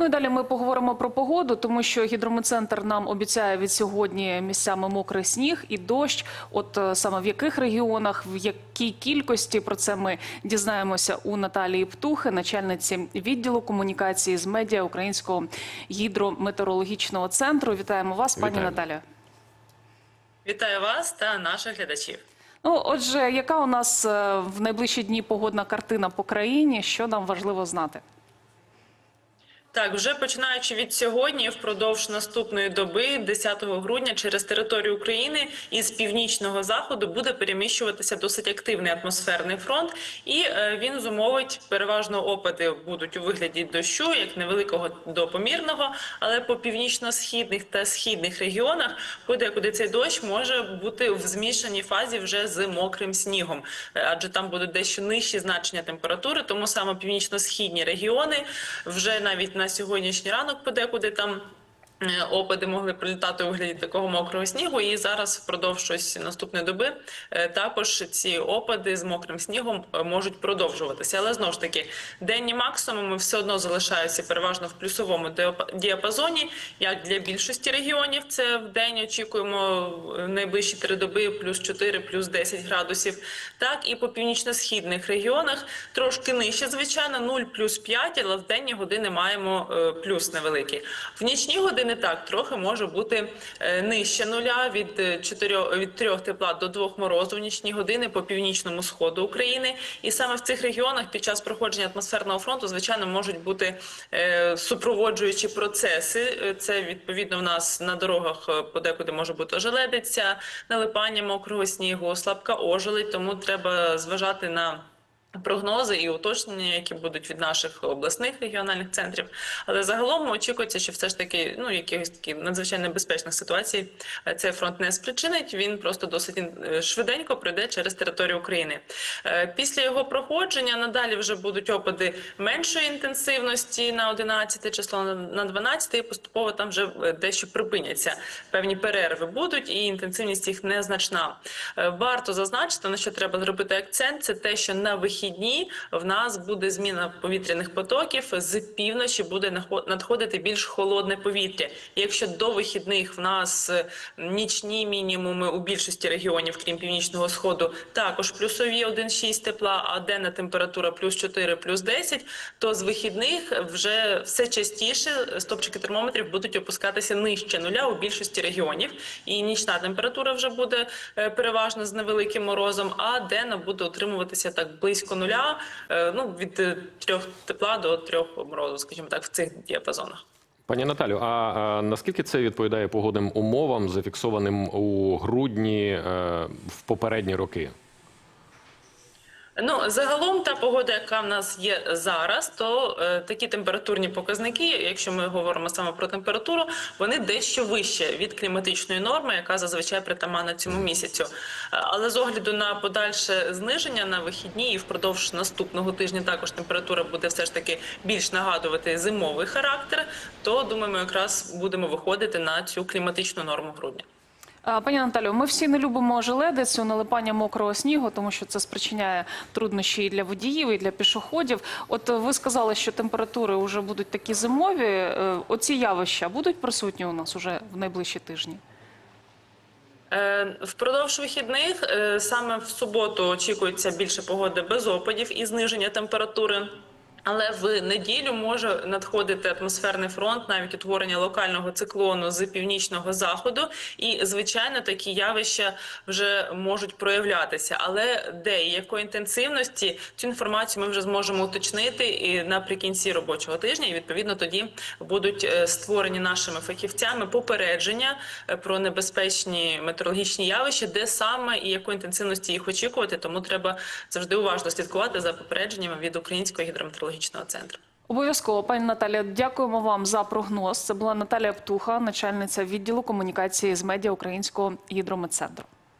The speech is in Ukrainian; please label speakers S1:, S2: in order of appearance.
S1: Ну і далі ми поговоримо про погоду, тому що гідрометцентр нам обіцяє від сьогодні місцями мокрий сніг і дощ. От е, саме в яких регіонах, в якій кількості про це ми дізнаємося у Наталії Птухи, начальниці відділу комунікації з медіа Українського гідрометеорологічного центру. Вітаємо вас, пані
S2: Вітаємо.
S1: Наталя.
S3: Вітаю вас та наших глядачів.
S1: Ну, отже, яка у нас е, в найближчі дні погодна картина по країні? Що нам важливо знати?
S3: Так, вже починаючи від сьогодні, впродовж наступної доби, 10 грудня, через територію України із північного заходу буде переміщуватися досить активний атмосферний фронт, і е, він зумовить переважно опади будуть у вигляді дощу, як невеликого до помірного, але по північно-східних та східних регіонах, подекуди цей дощ може бути в змішаній фазі вже з мокрим снігом, Е, адже там будуть дещо нижчі значення температури, тому саме північно-східні регіони вже навіть на сьогоднішній ранок подекуди там. Е, Опади могли прилітати у вигляді такого мокрого снігу, і зараз впродовж щось наступної доби е, також ці опади з мокрим снігом е, можуть продовжуватися. Але знову ж таки, денні максимуми все одно залишаються переважно в плюсовому діапа- діапазоні, як для більшості регіонів. Це в день очікуємо найближчі три доби плюс 4, плюс 10 градусів. Так і по північно-східних регіонах трошки нижче, звичайно, 0 плюс 5, але в денні години маємо плюс невеликий. В нічні години так трохи може бути е, нижче нуля від 4, від 3 тепла до 2 морозу в нічні години по північному сходу України. І саме в цих регіонах під час проходження атмосферного фронту, звичайно, можуть бути е, супроводжуючі процеси. Е, Це відповідно в нас на дорогах е, подекуди може бути ожеледиця, налипання мокрого снігу, слабка ожеледь, тому треба зважати на. Прогнози і уточнення, які будуть від наших обласних регіональних центрів, але загалом очікується, що все ж таки ну якихось такі надзвичайно небезпечних ситуацій е, цей фронт не спричинить. Він просто досить е, швиденько пройде через територію України. Е, Після його проходження надалі вже будуть опади меншої інтенсивності на 11 число, на 12 і поступово там вже дещо припиняться. Певні перерви будуть, і інтенсивність їх незначна. Варто зазначити, на що треба зробити акцент, це те, що на вихідні в нас буде зміна повітряних потоків. З півночі буде надходити більш холодне повітря. Якщо до вихідних в нас нічні мінімуми у більшості регіонів, крім північного сходу, також плюсові 1,6 тепла, а денна температура плюс 4, плюс 10, то з вихідних вже все частіше стопчики термометрів будуть опускатися нижче нуля у більшості регіонів. І нічна температура вже буде е, переважно з невеликим морозом, а денна буде утримуватися так близько нуля, е, ну від е, трьох тепла до трьох морозу, скажімо так, в цих діапазонах.
S2: Пані Наталю, а, а наскільки це відповідає погодним умовам, зафіксованим у грудні е, в попередні роки?
S3: Ну загалом та погода, яка в нас є зараз, то е, такі температурні показники, якщо ми говоримо саме про температуру, вони дещо вище від кліматичної норми, яка зазвичай притаманна цьому місяцю. Е, Але з огляду на подальше зниження на вихідні і впродовж наступного тижня також температура буде все ж таки більш нагадувати зимовий характер, то думаємо, якраз будемо виходити на цю кліматичну норму грудня.
S1: Пані Наталю, ми всі не любимо желедицю, налипання мокрого снігу, тому що це спричиняє труднощі і для водіїв, і для пішоходів. От е, ви сказали, що температури вже будуть такі зимові. Е, Оці явища будуть присутні у нас уже в найближчі тижні?
S3: Е, Впродовж вихідних саме в суботу очікується більше погоди без опадів і зниження температури. Але в неділю може надходити атмосферний фронт, навіть утворення локального циклону з північного заходу, і звичайно такі явища вже можуть проявлятися. Але де і якої інтенсивності цю інформацію ми вже зможемо уточнити і наприкінці робочого тижня. І відповідно тоді будуть е, створені нашими фахівцями попередження е, про небезпечні метеорологічні явища, де саме і якої інтенсивності їх очікувати. Тому треба завжди уважно слідкувати за попередженнями від українського гідрометеорологічного центру.
S1: Обов'язково, пані Наталія, дякуємо вам за прогноз. Це була Наталія Птуха, начальниця відділу комунікації з медіа Українського гідрометцентру.